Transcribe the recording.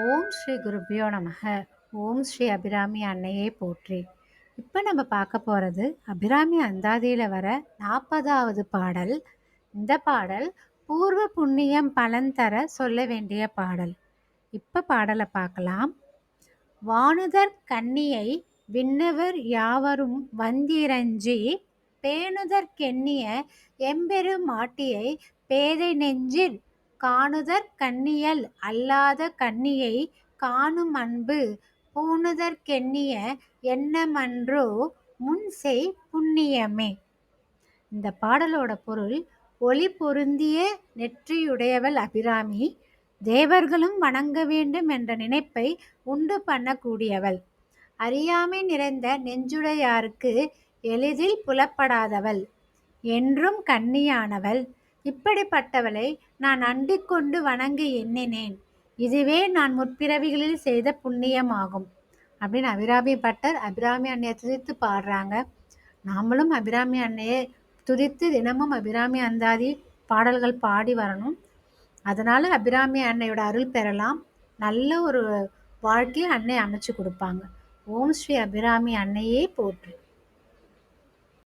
ஓம் ஸ்ரீ குருபியோ நமக. ஓம் ஸ்ரீ அபிராமி அன்னையே போற்றி. இப்போ நம்ம பார்க்க போகிறது அபிராமி அந்தாதியில் வர நாற்பதாவது பாடல். இந்த பாடல் பூர்வ புண்ணியம் பலன் தர சொல்ல வேண்டிய பாடல். இப்போ பாடலை பார்க்கலாம். வானுதர் கன்னியை விண்ணவர் யாவரும் வந்திரஞ்சி பேணுதற்கெண்ணிய எம்பெரு மாட்டியை பேதை நெஞ்சில் காணுதற் கண்ணியல் அல்லாத கண்ணியை காணும் அன்பு பூணுதற்கெண்ணிய எண்ணமன்றோ முன்செய் புண்ணியமே. இந்த பாடலோட பொருள் ஒளி பொருந்திய நெற்றியுடையவள் அபிராமி தேவர்களும் வணங்க வேண்டும் என்ற நினைப்பை உண்டு பண்ணக்கூடியவள். அறியாமை நிறைந்த நெஞ்சுடையாருக்கு எளிதில் புலப்படாதவள். என்றும் கண்ணியானவள். இப்படிப்பட்டவளை நான் அண்டிக் கொண்டு வணங்க எண்ணினேன். இதுவே நான் முற்பிறவிகளில் செய்த புண்ணியமாகும். அப்படின்னு அபிராமி பட்டர் அபிராமி அன்னையை துதித்து பாடுறாங்க. நாமளும் அபிராமி அன்னையை துதித்து தினமும் அபிராமி அந்தாதி பாடல்கள் பாடி வரணும். அதனால் அபிராமி அன்னையோட அருள் பெறலாம். நல்ல ஒரு வாழ்க்கையை அன்னை அமைச்சு கொடுப்பாங்க. ஓம் ஸ்ரீ அபிராமி அன்னையே போற்று.